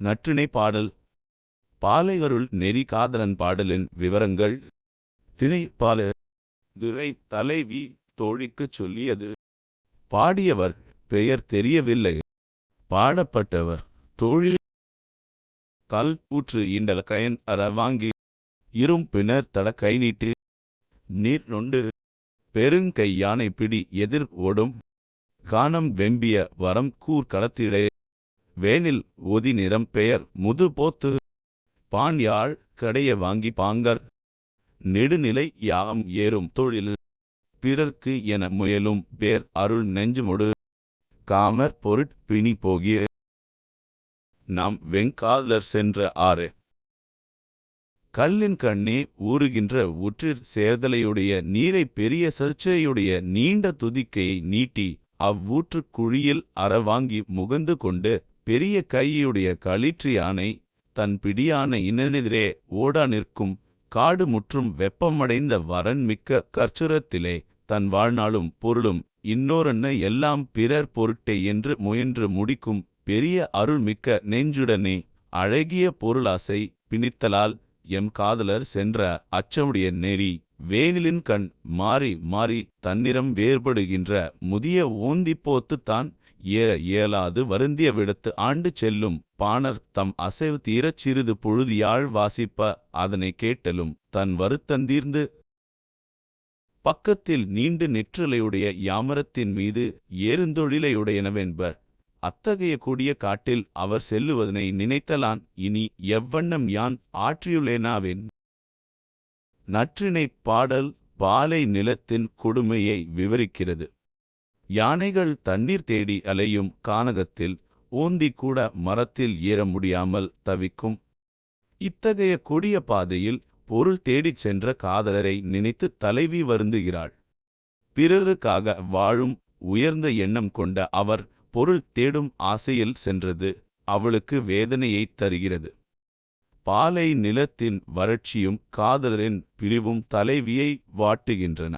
நற்றிணை பாடல். பாலையருள் நெறி காதலன் பாடலின் விவரங்கள். திணை பால. துரை தலைவி தோழிக்குச் சொல்லியது. பாடியவர் பெயர் தெரியவில்லை. பாடப்பட்டவர் தோழி. கல் ஊற்று இண்டல கயன் அற வாங்கி. இரும் பின்னர் தட கை நீட்டு. நீர் நொண்டு. பெருங்கை யானை பிடி எதிர் ஓடும். கானம் வெம்பிய வரம் கூர் களத்திடே. வேனில் ஒதி நிறம் பெயர் முது போத்து. பான் யாழ் கடைய வாங்கி பாங்கர். நெடுநிலை யாம் ஏறும் தொழில். பிறர்க்கு என முயலும் பேர் அருள் நெஞ்சுமொடு. காமர் பொருட் பிணி போகிய. நாம் வெங்காதலர் சென்ற ஆறு. கல்லின் கண்ணே ஊறுகின்ற ஊற்றிற் சேர்தலையுடைய நீரை பெரிய சர்ச்சையுடைய நீண்ட துதிக்கையை நீட்டி அவ்வூற்றுக் குழியில் அறவாங்கி முகந்து கொண்டு பெரிய கையுடைய களிற்றியானை தன் பிடியான இனனெதிரே ஓடா நிற்கும் காடு முற்றும் வெப்பமடைந்த வரன் மிக்க கற்சுரத்திலே தன் வாழ்நாளும் பொருளும் இன்னோரன்ன எல்லாம் பிறர் பொருட்டே என்று முயன்று முடிக்கும் பெரிய அருள்மிக்க நெஞ்சுடனே அழகிய பொருளாசை பிணித்தலால் எம் காதலர் சென்ற அச்சமுடைய நெறி வேனிலின் கண் மாறி மாறி தன்னிறம் வேறுபடுகின்ற முதிய ஓந்திப்போத்து தான் ஏற இயலாது வருந்திய விடத்து ஆண்டு செல்லும் பாணர் தம் அசைவு தீரச் சிறிது பொழுதியாழ் வாசிப்ப அதனை கேட்டலும் தன் வருத்தந்தீர்ந்து பக்கத்தில் நீண்டு நெற்றலையுடைய யாமரத்தின் மீது ஏறுந்தொழிலையுடையனவென்பர் அத்தகைய கூடிய காட்டில் அவர் செல்லுவதனை நினைத்தலான் இனி எவ்வண்ணம் யான் ஆற்றியுள்ளேனாவேன்? நற்றினைப் பாடல் பாலை நிலத்தின் கொடுமையை விவரிக்கிறது. யானைகள் தண்ணீர் தேடி அலையும் கானகத்தில் ஓந்தி கூட மரத்தில் ஏற முடியாமல் தவிக்கும். இத்தகைய கொடிய பாதையில் பொருள் தேடிச் சென்ற காதலரை நினைத்து தலைவி வருந்துகிறாள். பிறருக்காக வாழும் உயர்ந்த எண்ணம் கொண்ட அவர் பொருள் தேடும் ஆசையில் சென்றது அவளுக்கு வேதனையைத் தருகிறது. பாலை நிலத்தின் வறட்சியும் காதலரின் பிரிவும் தலைவியை வாட்டுகின்றன.